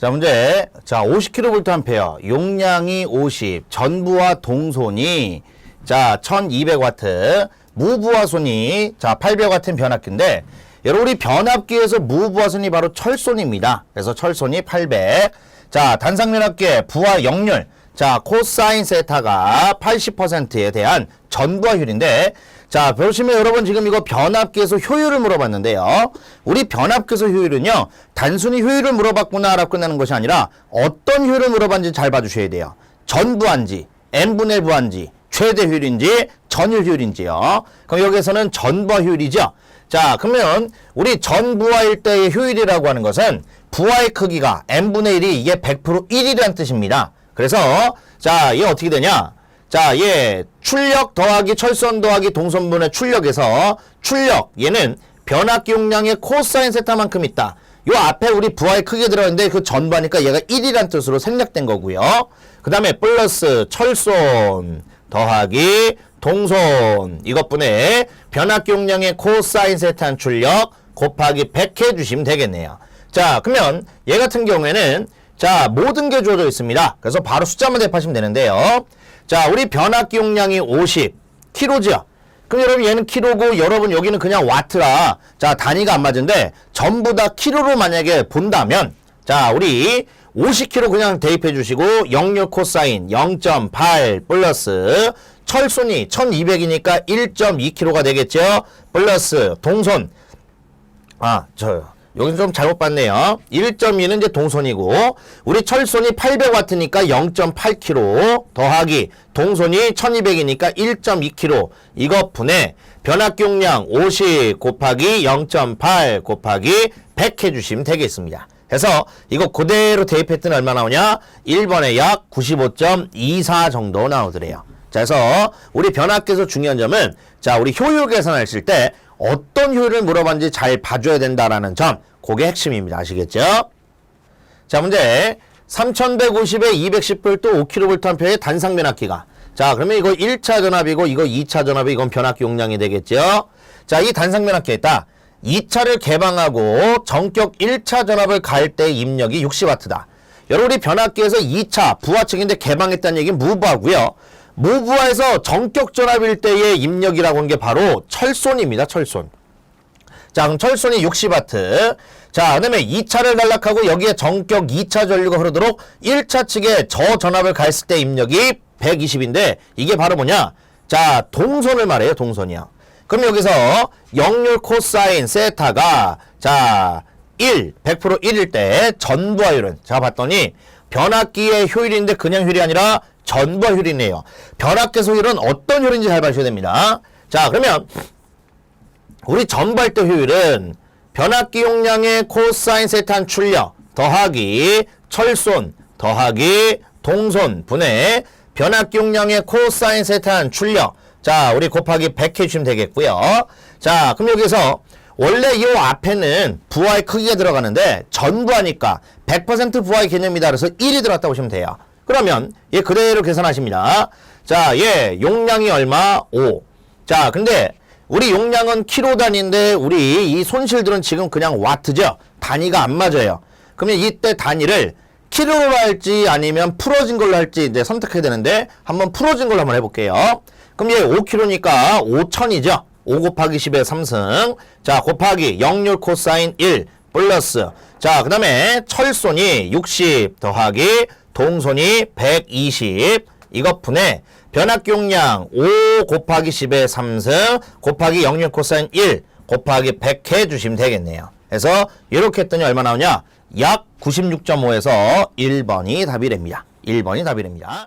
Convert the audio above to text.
자, 문제. 자, 50kV 용량이 50, 전부와 동손이 자, 1200W, 무부하 손이 자, 800W인 변압기인데 여러분 우리 변압기에서 무부하 손이 바로 철손입니다. 그래서 철손이 800. 자, 단상 변압기의 부하 역률. 자, 코사인 세타가 80%에 대한 전부하율인데 자, 보시면 여러분 지금 이거 변압기에서 효율을 물어봤는데요. 우리 변압기에서 효율은요. 단순히 효율을 물어봤구나라고 끝나는 것이 아니라 어떤 효율을 물어봤는지 잘 봐주셔야 돼요. 전부한지, n분의 부한지, 최대 효율인지, 전율 효율인지요. 그럼 여기서는 전부하 효율이죠. 자, 그러면 우리 전부하일 때의 효율이라고 하는 것은 부하의 크기가 n분의 1이 이게 100% 1이라는 뜻입니다. 그래서 자, 얘 어떻게 되냐? 자, 얘 출력 더하기 철선 더하기 동선분의 출력에서 출력 얘는 변압기 용량의 코사인 세타만큼 있다. 요 앞에 우리 부하의 크게 들어있는데 그 전부하니까 얘가 1이란 뜻으로 생략된 거고요. 그 다음에 플러스 철손 더하기 동손 이것분의 변압기 용량의 코사인 세타한 출력 곱하기 100 해주시면 되겠네요. 자, 그러면 얘 같은 경우에는 자, 모든 게 주어져 있습니다. 그래서 바로 숫자만 대입하시면 되는데요. 자, 우리 변압기 용량이 50 킬로죠. 그럼 여러분 얘는 킬로고 여러분 여기는 그냥 와트라 자 단위가 안 맞은데 전부 다 킬로로 만약에 본다면 자 우리 50kg 그냥 대입해 주시고 영역 코사인 0.8 플러스 철손이 1200이니까 1.2kg가 되겠죠 플러스 동손 아저 여기는 좀 잘못 봤네요. 1.2는 이제 동손이고 우리 철손이 800W니까 0.8kg 더하기 동손이 1200이니까 1.2kg 이거 분해 변압기 용량 50 곱하기 0.8 곱하기 100 해주시면 되겠습니다. 해서 이거 그대로 대입했더니 얼마 나오냐? 1번에 약 95.24 정도 나오더래요. 자, 그래서 우리 변압기에서 중요한 점은 자, 우리 효율 계산하실 때 어떤 효율을 물어봤는지 잘 봐줘야 된다라는 점, 그게 핵심입니다. 아시겠죠? 자, 문제 3150에 210V 또 5kVA의 단상 변압기가 자, 그러면 이거 1차 전압이고 이거 2차 전압이 이건 변압기 용량이 되겠죠? 자, 이 단상 변압기에 있다. 2차를 개방하고 전격 1차 전압을 갈 때 입력이 60W다. 여러분 우리 변압기에서 2차 부하층인데 개방했다는 얘기는 무부하고요. 무부하에서 전격 전압일 때의 입력이라고 하는 게 바로 철손입니다. 철손. 철손이 60W. 자, 그 다음에 2차를 단락하고 여기에 전격 2차 전류가 흐르도록 1차 측에 저 전압을 가했을 때 입력이 120인데 이게 바로 뭐냐? 자, 동선을 말해요. 동선이야. 그럼 여기서 역률 코사인 세타가 자, 1, 100% 1일 때 전부하율은 제가 봤더니 변압기의 효율인데 그냥 효율이 아니라 전부하 효율이네요. 변압기 효율은 어떤 효율인지 잘 봐주셔야 됩니다. 자, 그러면 우리 전발대 효율은 변압기 용량의 코사인 세탄 출력 더하기 철손 더하기 동손 분의 변압기 용량의 코사인 세탄 출력. 자 우리 곱하기 100 해주시면 되겠고요. 자 그럼 여기서 원래 이 앞에는 부하의 크기가 들어가는데 전부하니까 100% 부하의 개념이다. 그래서 1이 들어갔다 보시면 돼요. 그러면 얘 그대로 계산하십니다. 자 얘 용량이 얼마? 5자 근데 우리 용량은 킬로 단위인데 우리 이 손실들은 지금 그냥 와트죠. 단위가 안 맞아요. 그러면 이때 단위를 킬로로 할지 아니면 풀어진 걸로 할지 이제 선택해야 되는데 한번 풀어진 걸로 한번 해볼게요. 그럼 얘 5킬로니까 5천이죠. 5 곱하기 10의 3승. 자, 곱하기 역률 코사인 1 플러스. 자, 그 다음에 철손이 60 더하기 동손이 120. 이것 분해 변압기 용량 5 곱하기 10의 3승 곱하기 역률 코사인 1 곱하기 100 해주시면 되겠네요. 그래서 이렇게 했더니 얼마 나오냐? 약 96.5에서 1번이 답이 됩니다. 1번이 답이 됩니다.